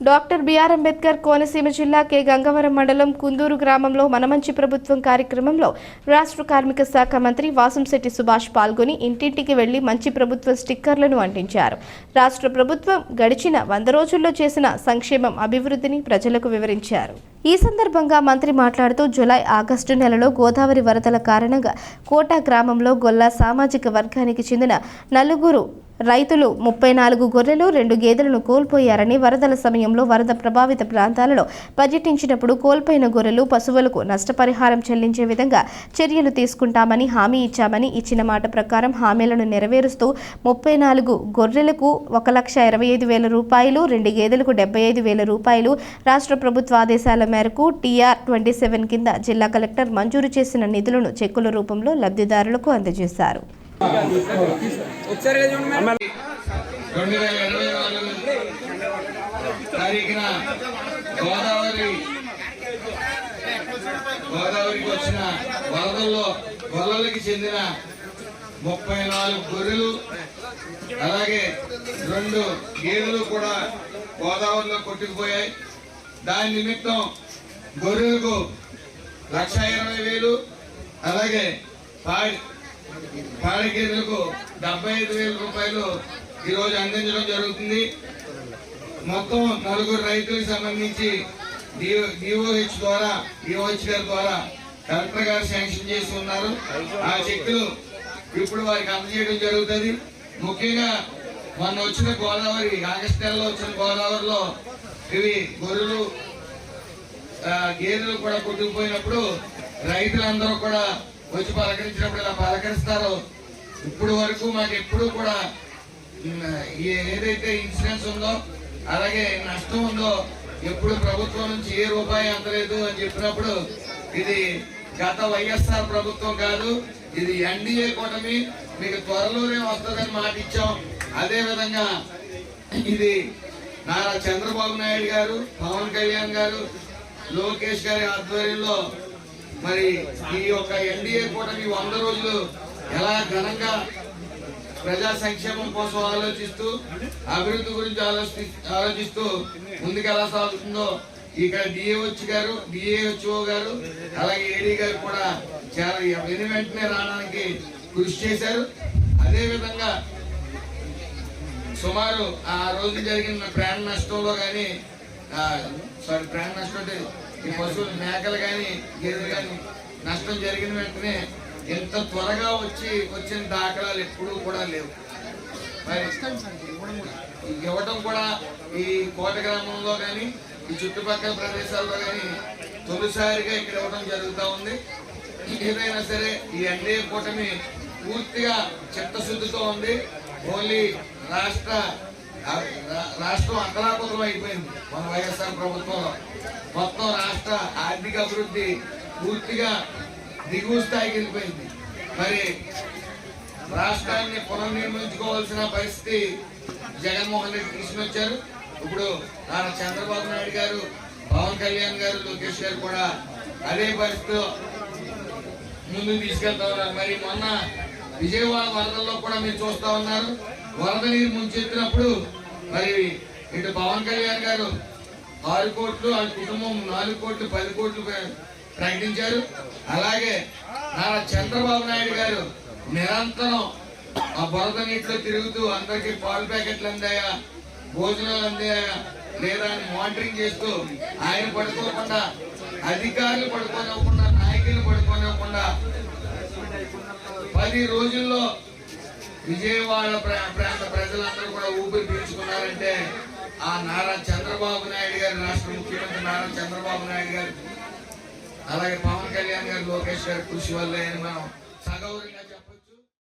Doctor BR Ambedkar Konaseema జిల్లా K Gangavaram మండలం కుందూరు గ్రామంలో మనమంచి ప్రభుత్వం కార్యక్రమంలో రాష్ట్ర కార్మిక శాఖ మంత్రి వాసంశెట్టి సుభాష్ పాల్గొని ఇంటింటికి వెళ్ళి మంచి ప్రభుత్వ స్టిక్కర్లను అంటించారు. రాష్ట్ర ప్రభుత్వం గడిచిన వంద రోజుల్లో చేసిన సంక్షేమం అభివృద్ధిని ప్రజలకు వివరించారు. ఈ సందర్భంగా మంత్రి మాట్లాడుతూ జులై ఆగస్టు నెలలో గోదావరి వరదల కారణంగా కోట గ్రామంలో గొల్ల సామాజిక వర్గానికి చెందిన నలుగురు రైతులు ముప్పై నాలుగు గొర్రెలు రెండు గేదెలను కోల్పోయారని వరదల సమయంలో వరద ప్రభావిత ప్రాంతాలలో పర్యటించినప్పుడు కోల్పోయిన గొర్రెలు పశువులకు నష్టపరిహారం చెల్లించే విధంగా చర్యలు తీసుకుంటామని హామీ ఇచ్చామని ఇచ్చిన మాట ప్రకారం హామీలను నెరవేరుస్తూ ముప్పై నాలుగు గొర్రెలకు ఒక లక్ష ఇరవై ఐదు వేల రూపాయలు రెండు గేదెలకు డెబ్బై ఐదు వేల రూపాయలు రాష్ట్ర ప్రభుత్వ ఆదేశాల మేరకు టీఆర్ ట్వంటీ సెవెన్ కింద జిల్లా కలెక్టర్ మంజూరు చేసిన నిధులను చెక్కుల రూపంలో లబ్ధిదారులకు అందజేశారు. రెండు వేల ఇరవై నాలుగు తారీఖున గోదావరి గోదావరికి వచ్చిన వరదల్లో గొల్లలకి చెందిన ముప్పై నాలుగు గొర్రెలు అలాగే రెండు గేదెలు కూడా గోదావరిలో కొట్టుకుపోయాయి. దాని నిమిత్తం గొర్రెలకు లక్ష ఇరవై వేలు అలాగే పాడి పాడి గేదెలకు డెబ్బై ఐదు వేల రూపాయలు ఈరోజు అందించడం జరుగుతుంది. మొత్తం నలుగురు రైతులకు సంబంధించి డిఓహెచ్ ద్వారా డిఓహెచ్ గారి ద్వారా కలెక్టర్ గారు శాంక్షన్ చేసి ఉన్నారు. ఆ చెక్కులు ఇప్పుడు వారికి అందజేయడం జరుగుతుంది. ముఖ్యంగా మొన్న వచ్చిన గోదావరి ఆగస్టు నెలలో వచ్చిన గోదావరిలో ఇవి గొర్రెలు గేదెలు కూడా కొట్టుకుపోయినప్పుడు రైతులందరూ కూడా వచ్చి పలకరించినప్పుడు ఇలా పలకరిస్తారు ఇప్పుడు వరకు మాకు ఎప్పుడు కూడా ఏదైతే ఇన్సూరెన్స్ ఉందో అలాగే నష్టం ఉందో ఎప్పుడు ప్రభుత్వం నుంచి ఏ రూపాయి అందలేదు అని చెప్పినప్పుడు ఇది గత వైఎస్ఆర్ ప్రభుత్వం కాదు ఇది ఎన్డీఏ కూటమి మీకు త్వరలోనే వస్తుందని మాట ఇచ్చాం. అదేవిధంగా ఇది నారా చంద్రబాబు నాయుడు గారు పవన్ కళ్యాణ్ గారు లోకేష్ గారి ఆధ్వర్యంలో మరి ఈ యొక్క ఎన్డీఏ కూటమి వంద రోజులు ఎలా ఘనంగా ప్రజా సంక్షేమం కోసం ఆలోచిస్తూ అభివృద్ధి గురించి ఆలోచి ఆలోచిస్తూ ముందుకు ఎలా సాగుతుందో ఇక్కడ డిఏహెచ్ గారు డిఏహెచ్ఓ గారు అలాగే ఏడీ గారు కూడా చాలా వెను వెంటనే రావడానికి కృషి చేశారు. అదేవిధంగా సుమారు ఆ రోజు జరిగిన ప్రాణ నష్టంలో కానీ సారీ ప్రాణ నష్టం అంటే ఈ పశువులు మేకలు కానీ గేదెలు కానీ నష్టం జరిగిన వెంటనే ఎంత త్వరగా వచ్చి వచ్చిన దాఖలాలు ఎప్పుడూ కూడా లేవు. మరి ఇవ్వటం కూడా ఈ కోట గ్రామంలో కానీ ఈ చుట్టుపక్కల ప్రదేశాల్లో కానీ తొలిసారిగా ఇక్కడ ఇవ్వడం జరుగుతూ ఉంది. ఏదైనా సరే ఈ ఎన్డీఏ కూటమి పూర్తిగా చిత్తశుద్ధితో ఉంది. ఓన్లీ రాష్ట్ర రాష్ట్రం అకలాపతలం అయిపోయింది. మన వైఎస్ఆర్ ప్రభుత్వంలో మొత్తం రాష్ట్ర ఆర్థిక అభివృద్ధి పూర్తిగా దిగువ స్థాయికి వెళ్ళిపోయింది. మరి రాష్ట్రాన్ని పునర్నిర్మించుకోవాల్సిన పరిస్థితి జగన్మోహన్ రెడ్డి తీసుకొచ్చారు. ఇప్పుడు నారా చంద్రబాబు నాయుడు గారు పవన్ కళ్యాణ్ గారు లోకేష్ గారు కూడా అదే పరిస్థితిలో ముందుకు తీసుకెళ్తా ఉన్నారు. మరి మొన్న విజయవాడ వరదల్లో కూడా మీరు చూస్తా ఉన్నారు. వరద నీరు ముంచెత్తినప్పుడు మరి ఇటు పవన్ కళ్యాణ్ గారు ఆరు కోట్లు ఆ కుటుంబం నాలుగు కోట్లు పది కోట్లు ప్రకటించారు. అలాగే నారా చంద్రబాబు నాయుడు గారు నిరంతరం ఆ బురద నీటిలో తిరుగుతూ అందరికీ పాలు ప్యాకెట్లు అందాయా భోజనాలు అందాయా లేదా అని మానిటరింగ్ చేస్తూ ఆయన పడుకోకుండా అధికారులు పడుకోనివ్వకుండా నాయకులు పడుకోనివ్వకుండా పది రోజుల్లో విజయవాడ ప్రా- ప్రాంత ప్రజలందరూ కూడా ఊపిరి పీల్చుకున్నారంటే ఆ నారా చంద్రబాబు నాయుడు గారు రాష్ట్ర ముఖ్యమంత్రి నారా చంద్రబాబు నాయుడు గారు అలాగే పవన్ కళ్యాణ్ గారు లోకేష్ గారి కృషి వల్లే మనం సగౌరవంగా